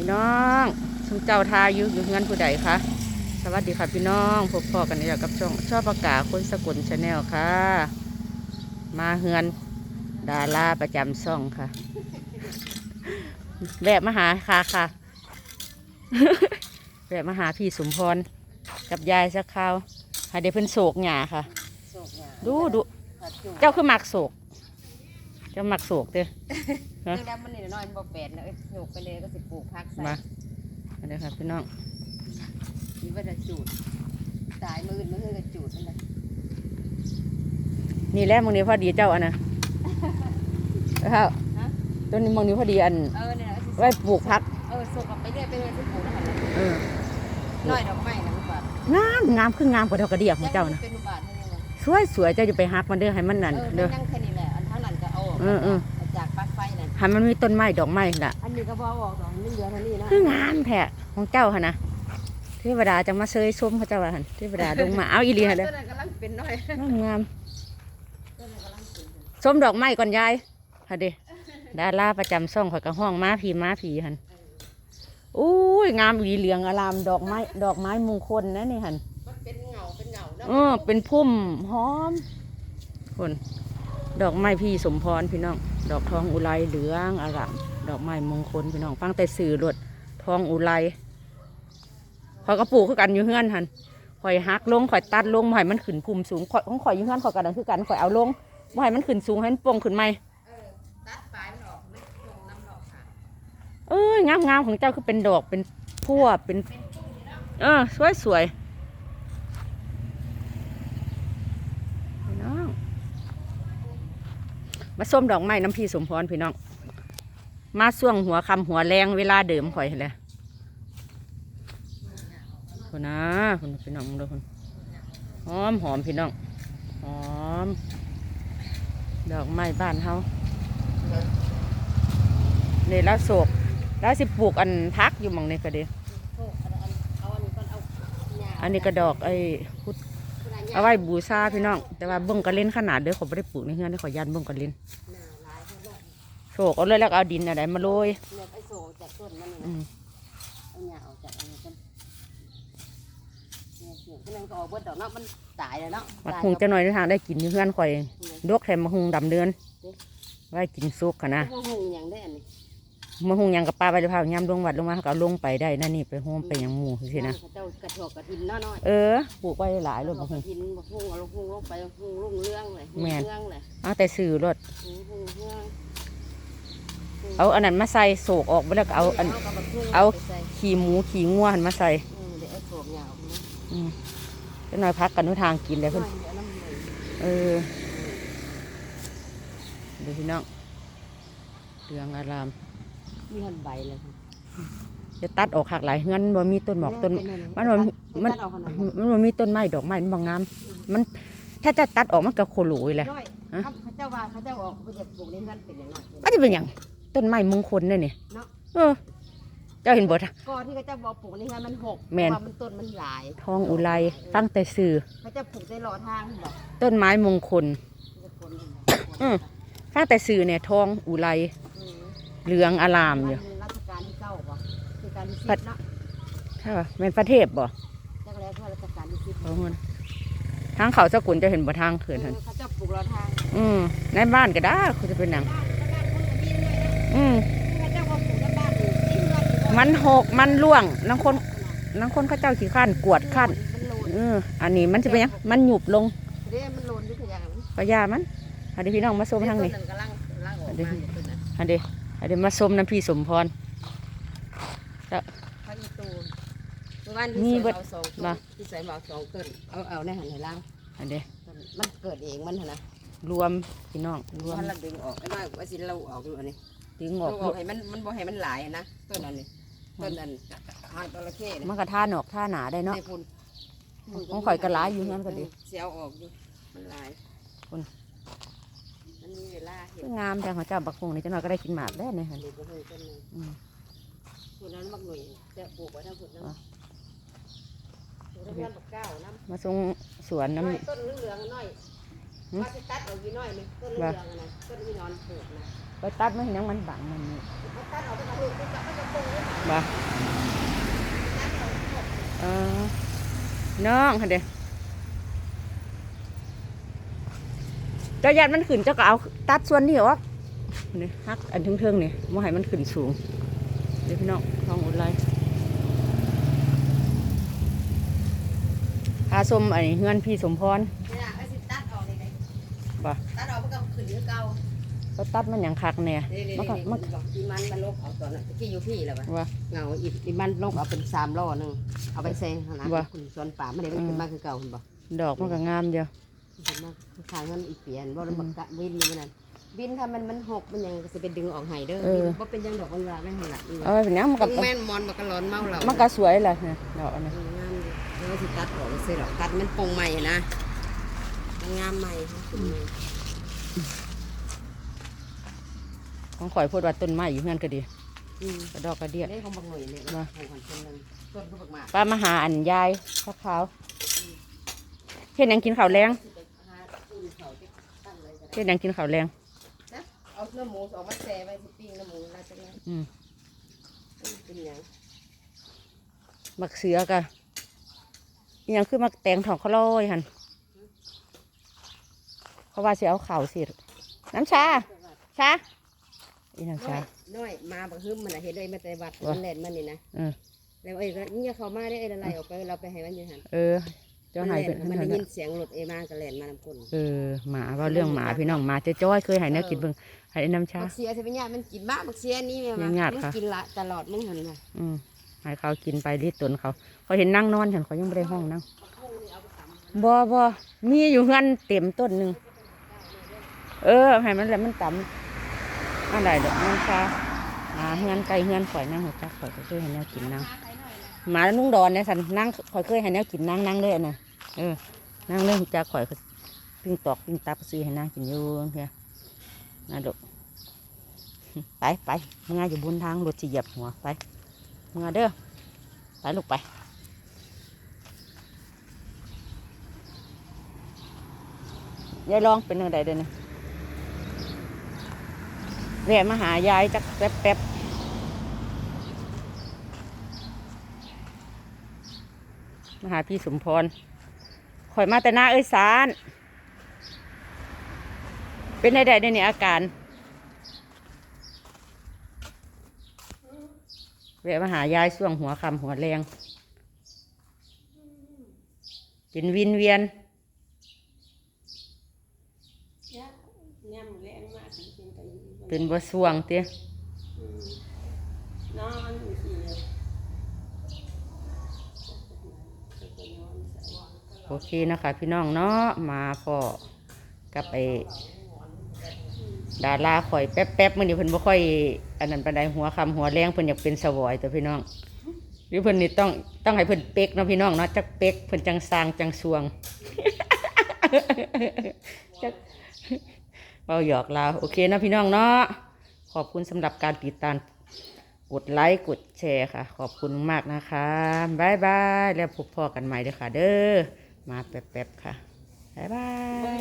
พี่น้องสุมเจ้าทาอยู่อยู่เงินผู้ใดคะสวัสดีค่ะพี่น้องพบพ่อกันนี่แหละกับช่องชอบประกาศคนสกุลชาแนลค่ะ มาเฮือนดาราประจำซ่องค่ะแวะมาหาค่ะค่ะแวะมาหาพี่สมพรกับยายสักคราวให้ได้เพิ่นโศกหยาค่ะโศกหยาดูดูผัดจุกเจ้าคือมักโศกเจ้ามักโศกเด้อ ฮะเรื่องแล้วมันนี่น้อยมันบ่แปดนะเอ้ยโศกไปเลยก็สิปลูกพักใส่มาอันนี้ค่ะพี่น้องนี่ว่าจะจูดตายมืออื่นมืออื่นก็จูดนั่นแหละนี่แหละมึงนี้พอดีเจ้าอันน่ะเอาฮะต้นนี้มึงนี้พอดีอันเออเนี่ยนะสิไว้ปลูกพักเออส่งกลับไปเรื่อยไปเรื่อยที่ปลูกนั่นแหละเออน้อยดอกไม้นะลูกบาทงามงามคืองามกว่าดอกกระเดียของเจ้านะเป็นลูกบาทให้ยังไงสวยสวยเจ้าจะไปฮักมันเด้อให้มันนั่นเออเด้อนั่งแค่นี้แหละอันเท่านั้นก็เอาออกเออเออ มาจากปลั๊กไฟนั่นให้มันมีต้นไม้ดอกไม้น่ะ อันนี้ก็บ่เอาออกดอกนี่เหลือเท่านี้นะคืองามแท้ของเจ้าค่ะนะเทวดาจะมาเซยส้มเขาเจ้าว่าหั่นเทวดาลงมาเอาอีหลีหั่นเด้อต้นนั้นกำลังเป็นน้อยงามงามต้นนั้นกำลังเป็นส้มดอกไม้ก่อนยายค่ะเด้ดาราประจำซ่องข่อยก็ห้องม้าผีม้าผีหั่นอุ้ยงามอีเหลืองอลามดอกไม้ดอกไม้มงคลนะนี่หั่นมันเป็นเงาเป็นเงาเนาะเออเป็นพุ่มหอมคน ดอกไม้พี่สมพรพี่น้อง ดอกทองอุไรเหลืองอร่ามดอกไม้มงคลพี่น้องฟังแต่สื่อรถทองอุไรข่อยก็ปลูกคือกันอยู่เฮือนหันข่อยหักลงข่อยตัดลงบ่ให้มันขึ้นพุ่มสูงข่อยของข่อยอยู่เฮือนข่อยกันคือกันข่อยเอาลงบ่ให้มันขึ้นสูงให้มันโป่งขึ้นไหมเออตัดปลายมันออกไม่ตรงน้ำดอกค่ะเอ้ยงามงามๆของเจ้าคือเป็นดอกเป็นพั่วเป็น เออสวยสวยพี่น้อง มาส้มดอกไม้น้ำพี่สมพรพี่น้อง มาส่วงหัวคำหัวแรงเวลาเดิมข่อยเลยคนนะคนพี่น้องดูคนหอมหอมพี่น้องหอม ดอกไม้บ้านเฮาเนี่ยแล้วโศกแล้วสิปลูกอันพักอยู่หมองนี้ก็ดีโอ้อันอันเอาอันนี้ก่อนเอาหญ้าอันนี้ก็ดอกไอ้พุทธคุณอาญา เอาไว้บูชาพี่น้อง แต่ว่าเบิ่งกันเล่นขนาดเด้อเขาไม่ได้ปลูกในเฮือนได้ขอยันเบิ่งกันเล่นหน้าหลายเท่าไหร่โศกเอาเลยแล้วก็เอาดินอะไรมาโรยเนี่ยไอ้โซจากต้นมันนี่อืนะมเอาหญ้าออกจากอันนี้กันเนี่ยเสียงก็นั่นก็ออกเบิดดอกเนาะมันตายแล้วเนาะมักตายหุงจะหน่อยในทางได้กินอยู่เฮือนข่อยดกแถมมะฮุงดำเดือนไว้กินซุกค่ะนะพวกหงอย่างได้อันนี้ มะฮุงหยังกับปลาใบละพาวยำลงวัดลงมาเขาก็เอาลงไปได้นั่นนี่ไปโฮมไปหยังหมู่สินะเขาเจ้ากระถอกกระทินน้อยเออปลูกไว้หลายรถกมะฮุระงทินบักฮุงเอาลูกฮุงลงไปฮุงรุ่งเรื่องเลยฮุงแม่นเรื่องเลยเอาแต่สื่อรถฮุงฮุงเรื่องเอาอันนั้นมาใส่โศกออกไปแล้วก็เอาอันกับบักฮุงเอาไปใส่ขี้หมูขี้งัวหันมาใส่อืมเดี๋ยวเอาโศกหญ้าออกนะอืมจะหน่อยพักกันทุกทางกินเลยน้เพิ่อนยเดี๋ยวน้ำเลยเออดูพี่น้องเรืองอาราม มีหันใบเลยค่ะจะตัดออกหักหลายเฮือนบ่มีต้นหมอกต้น มันบ่มีมันตัดเอาขนาดนั้นมันบ่มีต้นไม้ดอกไม้มันบ่งาม มันถ้าจะตัดออกมันก็โคโหลยแหละน้อยฮะเขาเจ้าว่าเขาเจ้าออกเขาจะปลูกในเฮือนเป็นอย่างไรมันจะเป็นหยังต้นไม้มงคลเนี่ยนี่เนาะเออ เจ้าเห็นบ่ทะก่อนที่เขาเจ้าบอกปลูกในเฮือนมันหกแม่นเพราะว่ามันต้นมันหลายทองอุไรตั้งแต่สื่อเขาจะปลูกได้รอทางบอกต้นไม้มงคลเขาจะคนอืมตั้งแต่สื่อเนี่ยทองอุไรอืม เหลืองอารามอยู่รัชกาลที่เก้าป่ะรัชกาลที่สิปัดบเนาะใช่ป่ะแม่นประเทศบ่จักแล้วเพื่อรัชกาลที่สิบเอาหุ่นทางเขาสกุลจะเห็นบ่ทางเขื่อนทันเขาจะปลูกรอทางอืมในบ้านก็ได้คือจะเป็นหนังบ้านบ้านคนก็มีด้วยนะอืมเขาเจ้าว่าปลูกในบ้านอยู่ที่เฮือนอยู่ว่ามันหกมันล่วงนังคนนังคนเข้าเจ้าขี้ข้านกวดข้านมันโลนเอออันนี้มันจะเป็นหยังมันหยุบลงเด้มันโลนด้วยตัวอย่างนั้นก็ยามันอันนี้พี่น้องมาส้มทางนี้ต้นกำลังกำลังออกมาเดี๋ยวอยู่ต้นนั้นอันนี้อันนี้มาส้มน้ำพี่สมพรพระอีตูนเมื่อวานที่มีใส่เบิดเอาสองต้ล่ะนที่ใส่เอาสองต้นเอาเอาในหันในล่างอันนี้ต้นมันเกิดเองมันหั่นนะรวมพี่น้องรวมมันเราดึงออกไอ้น้อยว่าสิเราออกดูอันนี้ดึงอเราอกออกให้มันมันบ่ให้มันหลายอะนะต้นอันนี้ต้นอันหางจระเข้เนี่ยมันก็ท่าหนอกท่าหนาได้เนาะได้พุ่นของข่อยก็หลายอยู่งั้นก็ดี เสียเอาออกอยู่มันหลายพุ่น มันมีเวลาเห็นงามจังของเจ้าบักคงนี่จังหน่อยก็ได้กินหมากได้เนี่ยอัค่ะนนี้ก็เลยต้นหนึงอืมพุ่นนั้นมักหน่วยจะปลูกไว้ทั้งพุ่นนั้นอะปลูกทั้งเงินบักเก้าน้ำมาส่งสวนน้น้อยต้นเหลืองๆน้อยหืมว่าสิตัดเอาอยู่น้อยหนึงต้นเหลืว่าองๆอะนะต้นที่นอนปลูกนะำไปตัดมันยังมันบังมันนี่ตัดออกไปกับลูกมันจะมันจะปรุงเลยบ่เออน้องค่ะเด้ เจ้าญาติมันขึ้นเจ้าก็เอาตัดส่วนนี้ออกนี่ฮักอันเทิงๆนี่บ่ให้มันขึ้นสูง เดี๋ยวพี่น้องทองอุไรพาส้มอันนี้เฮือนพี่สมพรนี่ล่ะไอ้สิตัดออกเลยไงบ่ตัดออกมันก็ขึ้นคือเก่าก็ตัดมันอย่างคักเนี่ยนี่นี่มันก็นี่มันบอกที่มันมันลกเอาตอนนั้นที่อยู่พี่แล้ววะว่าเงาอีกที่มันลกเอาเป็นสามล้อหนึงเอาไปเซ็งขนาดว่าคุณสวนป่าไม่ได้มันขึ้นมาคือเก่าคุณบอกดอกมันก็งามเดียว ขึ้นมาคือขายเงินอีกเปลี่ยนบ่ได้บอกกะวินนี่มันนั่นวินถ้ามันมันหกมันยังก็จะไปดึงออกให้เด้อวินบ่เป็นยังดอกบางลาไม่หันหลังอีกเอาไปเป็นหยังมันก็แม่นมอนมันก็ร้อนเมาเรามันก็สวยแหละเนี่ยดอกอันนี้งามดีแล้วสิตัดออกก็สิหรอกตัดมันปงใหม่นะมันงามใหม่ค่ะขึ้นใหม่ของข่อยพูดว่าต้นไม้อยู่เฮือนก็ดีอืมกระดอกกระเดียเล่ของบางหน่วยเนี่ยว่าของคนคนหนึงต้นก็บักหมากป้ามาหาอันยายข้าวขาวเฮ็ดหยังกินข้าวแรง ฮ็ดหยังกินข้าวแรงนะเอาเนื้อหมูออกมาแช่ไว้สิปิ้งเนื้อหมูแล้วจะไงอืมเป็นหยังมักเสือกะอิหยังคือมักแตงทองข้าวลอยหั่นเขาว่าสิเอาข้าวสิน้ำชาชาอีน้ำน้อชา ยน้อยมาบักฮึมมันน่ะเห็นเลยมาแต่วัดว่ามันแล่นมันนี่นะเออแล้วเอ้ยก็เนี่ยเขามาได้เอ้ยอะไรออกไปเราไปให้มันอยู่หันเออ เจ้าหายมัเป็นนเท่าได้นั้นยินเสียงรถเอมาก็แล่นมานำคนเออหมาว่าเรื่องหมาพี่น้องหมาเจ้าจ้อยเคยใหายเนื้อกินเบิ่งใหายน้ำชาบักเสียสิเป็นญาติมันกินบ้าบักเสียนี่แม่ยัมางญาติมึงค่ะกินละตลอดมึงหันมาอืมให้เขากินไปรีดตนเขาเขาเห็นนั่งนอนฉันเขายังไม่ได้ห้องนั่งบ่บ่มีอยู่เฮือนเต็มต้นหนึ่งเออให้มันแหละมันต่ำอะไรดอกน้ำชาหมาเฮือนไก่เฮือนข่อยนั่งหัวจักข่อยก็เคยให้แนวกินนั่ง หมานุ่งดอนเนี่ยสันนั่งข่อยเคยให้แนวกินนั่งนั่งเลยอะนะเออนั่งเลยจักข่อยปิ้งตอกปิ้งตับซื้อให้นั่งกินอยู่เพียน่าดกไปไปมึงไงอยู่บนทางรถจะเหยียบหัวไปมึงอาเด้อไปลูกไปยายลองเป็นยังไงเด้อเนี่ยแวะมาหายายจักแป๊บแป๊บ มาหาพี่สมพรข่อยมาแต่หน้าเอ้ยสารเป็นไงได้ในนี่อาการแวะมาหายายช่วงหัวคำหัวแรงเป็นวินเวียนย่ำแรงมากจริงๆก็อยู่เป็นบ่สวงเตี้ย นอนอยู่สิ โอเคนะคะพี่น้องเนาะมาพ่อกับไปดาราข่อยแป๊บแป๊บมื่อนี้เพิ่นบ่ค่อย อันนั้นปานใดหัวคำหัวแรงเพิ่นอยากเป็นสวอยแต่พี่น้องหรือเพิ่นนี่ต้องต้องให้เพิ่นเป๊กเนาะพี่น้องเนาะจักเป๊กเพิ่นจังสร้างจังสวงจักเบาหยอกลาโอเคนะพี่น้องเนาะขอบคุณสำหรับการติดตามกดไลค์กดแชร์ค่ะ ขอบคุณมากนะคะบายบาย แล้วพบพ่อกันใหม่เด้อค่ะเด้อ มาแป๊บๆค่ะ บ๊ายบาย